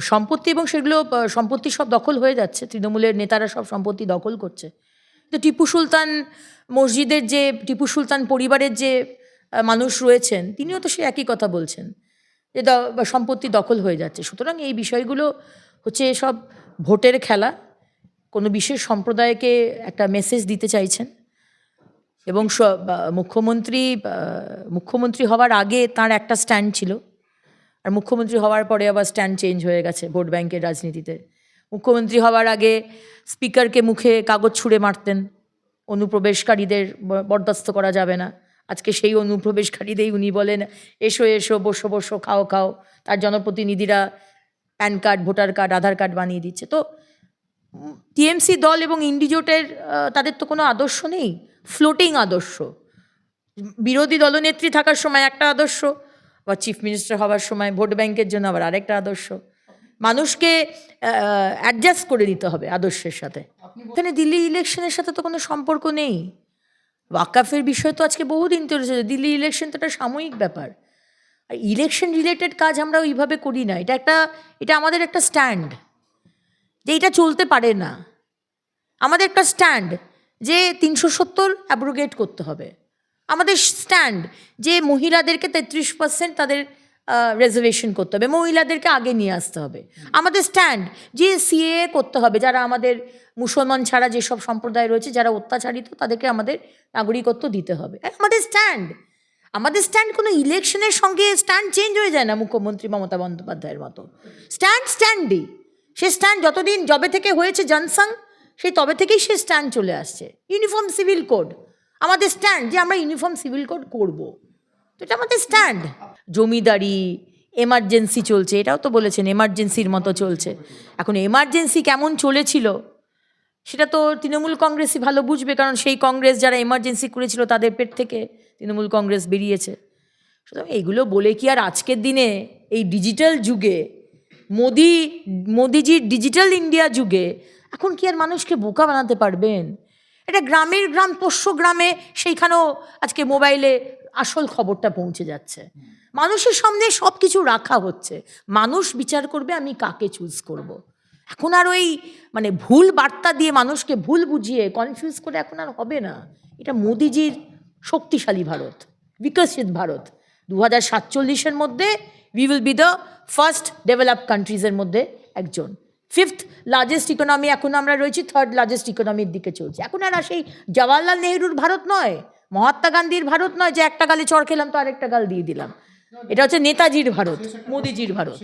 সম্পত্তি এবং সেগুলো সম্পত্তি সব দখল হয়ে যাচ্ছে। তৃণমূলের নেতারা সব সম্পত্তি দখল করছে। তো টিপু সুলতান মসজিদের যে, টিপু সুলতান পরিবারের যে মানুষ রয়েছেন, তিনিও তো সে একই কথা বলছেন, যে সম্পত্তি দখল হয়ে যাচ্ছে। সুতরাং এই বিষয়গুলো হচ্ছে সব ভোটের খেলা। কোনো বিশেষ সম্প্রদায়কে একটা মেসেজ দিতে চাইছেন। এবং মুখ্যমন্ত্রী মুখ্যমন্ত্রী হওয়ার আগে তার একটা স্ট্যান্ড ছিল। আর মুখ্যমন্ত্রী হওয়ার পরে আবার স্ট্যান্ড চেঞ্জ হয়ে গেছে ভোট ব্যাংকের রাজনীতিতে। মুখ্যমন্ত্রী হওয়ার আগে স্পিকারকে মুখে কাগজ ছুঁড়ে মারতেন, অনুপ্রবেশকারীদের বরদাস্ত করা যাবে না। আজকে সেই অনুপ্রবেশকারীদেরই উনি বলেন, এসো এসো, বসো বসো, খাও খাও। তার জনপ্রতিনিধিরা PAN card, voter card, Aadhaar card বানিয়ে দিচ্ছে। তো টিএমসি দল এবং ইন্ডিজোটের তাদের তো কোনো আদর্শ নেই। ফ্লোটিং আদর্শ। বিরোধী দলনেত্রী থাকার সময় একটা আদর্শ বা চিফ মিনিস্টার হওয়ার সময় ভোট ব্যাংকের জন্য আবার আরেকটা আদর্শ। মানুষকে অ্যাডজাস্ট করে দিতে হবে আদর্শের সাথে। এখানে দিল্লি ইলেকশনের সাথে তো কোনো সম্পর্ক নেই। ওয়াকাফের বিষয় তো আজকে বহুদিন চলেছে। দিল্লি ইলেকশন তো একটা সাময়িক ব্যাপার। আর ইলেকশন রিলেটেড কাজ আমরা ওইভাবে করি না। এটা একটা এটা আমাদের একটা স্ট্যান্ড যে এটা চলতে পারে না। আমাদের একটা স্ট্যান্ড যে তিনশো সত্তর অ্যাব্রোগেট করতে হবে। আমাদের স্ট্যান্ড যে মহিলাদেরকে তেত্রিশ পার্সেন্ট তাদের রেজার্ভেশন করতে হবে, মহিলাদেরকে আগে নিয়ে আসতে হবে। আমাদের স্ট্যান্ড যে সিএ করতে হবে, যারা আমাদের মুসলমান ছাড়া যেসব সম্প্রদায় রয়েছে, যারা অত্যাচারিত, তাদেরকে আমাদের নাগরিকত্ব দিতে হবে। আমাদের স্ট্যান্ড আমাদের স্ট্যান্ড কোনো ইলেকশনের সঙ্গে স্ট্যান্ড চেঞ্জ হয়ে যায় না, মুখ্যমন্ত্রী মমতা বন্দ্যোপাধ্যায়ের মতো। স্ট্যান্ড স্ট্যান্ডই সে স্ট্যান্ড যতদিন জবে থেকে হয়েছে জনসং সেই তবে থেকেই সে স্ট্যান্ড চলে আসছে। ইউনিফর্ম সিভিল কোড আমাদের স্ট্যান্ড যে আমরা ইউনিফর্ম সিভিল কোড করব। তো এটা আমাদের স্ট্যান্ড জমিদারি এমার্জেন্সি চলছে, এটাও তো বলেছেন এমার্জেন্সির মতো চলছে। এখন এমার্জেন্সি কেমন চলেছিল, সেটা তো তৃণমূল কংগ্রেসই ভালো বুঝবে, কারণ সেই কংগ্রেস যারা এমার্জেন্সি করেছিল তাদের পেট থেকে তৃণমূল কংগ্রেস বেরিয়েছে। সুতরাং এইগুলো বলে কি আর আজকের দিনে এই ডিজিটাল যুগে, মোদি, মোদিজির ডিজিটাল ইন্ডিয়া যুগে, এখন কি আর মানুষকে বোকা বানাতে পারবেন? এটা গ্রামের গ্রাম, পোষ্য গ্রামে সেইখানেও আজকে মোবাইলে আসল খবরটা পৌঁছে যাচ্ছে। মানুষের সামনে সব কিছু রাখা হচ্ছে। মানুষ বিচার করবে, আমি কাকে চুজ করব। এখন আর ওই মানে ভুল বার্তা দিয়ে মানুষকে ভুল বুঝিয়ে কনফিউজ করে এখন আর হবে না। এটা মোদিজির শক্তিশালী ভারত, বিকশিত ভারত। দু হাজার সাতচল্লিশের মধ্যে we will be the first develop কান্ট্রিজের মধ্যে একজন। ফিফথ লার্জেস্ট ইকোনমি এখন আমরা রয়েছি থার্ড লার্জেস্ট ইকোনমির দিকে চলছি। এখন আর সেই জওয়াহরলাল নেহরুর ভারত নয়, মহাত্মা গান্ধীর ভারত নয়, যে একটা গালে চড় খেলাম তো আরেকটা গাল দিয়ে দিলাম। এটা হচ্ছে নেতাজির ভারত, মোদিজির ভারত।